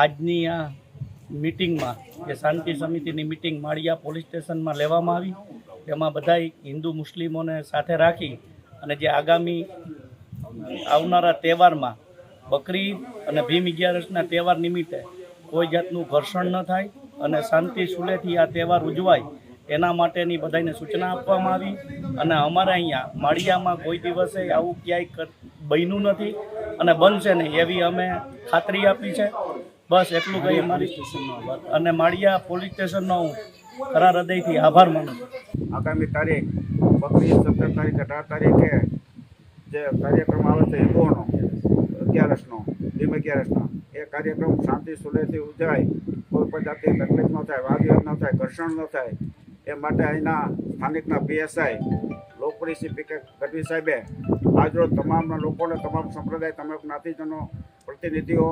આજની આ મિટિંગમાં જે શાંતિ સમિતિની મિટિંગ માળિયા પોલીસ સ્ટેશનમાં લેવામાં આવી. તેમાં બધાય હિન્દુ મુસ્લિમોને સાથે રાખી અને જે આગામી આવનારા તહેવારમાં બકરી અને ભીમ અગિયારસના તહેવાર નિમિત્તે કોઈ જાતનું ઘર્ષણ ન થાય અને શાંતિ સુલેથી આ તહેવાર ઉજવાય એના માટેની બધાને સૂચના આપવામાં આવી. અને અમારા અહીંયા માળિયામાં કોઈ દિવસે આવું ક્યાંય બન્યું નથી અને બનશે નહીં એવી અમે ખાતરી આપી છે. બસ એટલું કહી અમારી અને માળિયા પોલીસ સ્ટેશનનો હું ખરા હૃદયથી આભાર માનું છું. આગામી તારીખ બકરી સત્તર તારીખ અઢાર તારીખે જે કાર્યક્રમ આવે છે હિંદુઓનો અગિયારસનો ભીમ અગિયારસનો એ કાર્યક્રમ શાંતિ સુલેથી ઉજવાય કોઈ પણ જાતની તકલીફ ન થાય વાદવિવાદ ન થાય ઘર્ષણ ન થાય એ માટે અહીંના સ્થાનિકના પીએસઆઈ લોકપ્રિય શ્રી પી કે ગઢવી સાહેબે આજરોજ તમામના લોકોને તમામ સંપ્રદાય તમામ જ્ઞાતિજનો પ્રતિનિધિઓ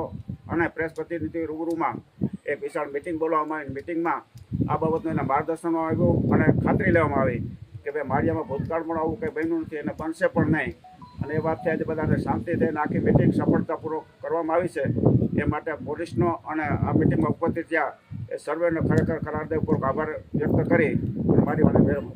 અને પ્રેસ પ્રતિનિધિ રૂબરૂમાં એક વિશાળ મિટિંગ બોલાવવામાં આવી મિટિંગમાં આ બાબતનું એના માર્ગદર્શનો આવ્યું અને ખાતરી લેવામાં આવી કે ભાઈ માળિયામાં ભૂતકાળમાં આવું કંઈ બન્યું નથી અને બનશે પણ નહીં. અને એ વાતથી આજે બધાને શાંતિ થઈને આખી મિટિંગ સફળતાપૂર્વક કરવામાં આવી છે. એ માટે પોલીસનો અને આ મિટિંગમાં ઉપસ્થિત થયા એ સર્વેનો ખરેખર ખરાદેવપૂર્વક આભાર વ્યક્ત કરી મારી મને વિરામ